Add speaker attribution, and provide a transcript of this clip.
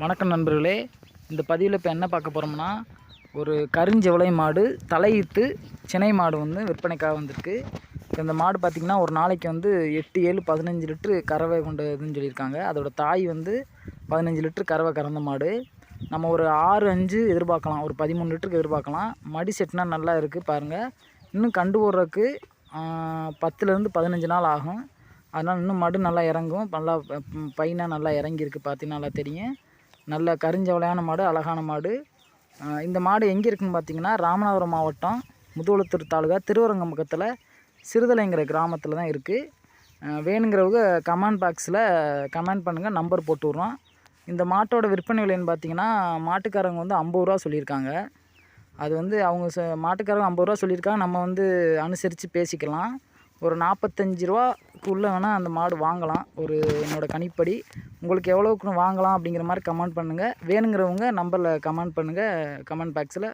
Speaker 1: வணக்கம் நண்பர்களே. இந்த பதிவில் இப்போ என்ன பார்க்க போகிறோம்னா ஒரு கருஞ்சவளை மாடு தலையிட்டு சினை மாடு வந்து விற்பனைக்காக வந்திருக்கு. இப்போ இந்த மாடு பார்த்திங்கன்னா ஒரு நாளைக்கு வந்து எட்டு ஏழு பதினஞ்சு லிட்ரு கறவை கொண்டதுன்னு சொல்லியிருக்காங்க. அதோட தாய் வந்து பதினஞ்சு லிட்ரு கறவை கறந்த மாடு. நம்ம ஒரு ஆறு அஞ்சு எதிர்பார்க்கலாம். ஒரு பதிமூணு லிட்டருக்கு எதிர்பார்க்கலாம். மடி செட்னா நல்லா இருக்குது பாருங்கள் இன்னும் கண்டு போடுறதுக்கு பத்துலேருந்து பதினஞ்சு நாள் ஆகும். அதனால் இன்னும் மடு நல்லா இறங்கும். நல்லா பையனாக நல்லா இறங்கியிருக்கு பார்த்தீங்கன்னா நல்லா தெரியும். நல்ல கருஞ்சவளையான மாடு அழகான மாடு. இந்த மாடு எங்கே இருக்குன்னு பார்த்தீங்கன்னா ராமநாதபுரம் மாவட்டம் முதுகுளத்தூர் தாலுகா திருவரங்கம் பக்கத்தில் சிறுதலைங்கிற கிராமத்தில் தான் இருக்குது வேணுங்கிறவங்க கமெண்ட் பாக்ஸில் கமெண்ட் பண்ணுங்கள் நம்பர் போட்டு விட்றோம். இந்த மாட்டோட விற்பனை விலைன்னு பார்த்தீங்கன்னா மாட்டுக்காரங்க வந்து ஐம்பது ரூபா சொல்லியிருக்காங்க. அது வந்து அவங்க ச மாட்டுக்காரங்க ஐம்பது ரூபா சொல்லியிருக்காங்க நம்ம வந்து அனுசரித்து பேசிக்கலாம். ஒரு நாற்பத்தஞ்சு ரூபாக்குள்ளே வேணால் அந்த மாடு வாங்கலாம். ஒரு என்னோடய கணிப்படி. உங்களுக்கு எவ்வளோக்குன்னு வாங்கலாம் அப்படிங்கிற மாதிரி கமெண்ட் பண்ணுங்கள் வேணுங்கிறவங்க நம்பரில் கமெண்ட் பண்ணுங்கள் கமெண்ட் பாக்ஸில்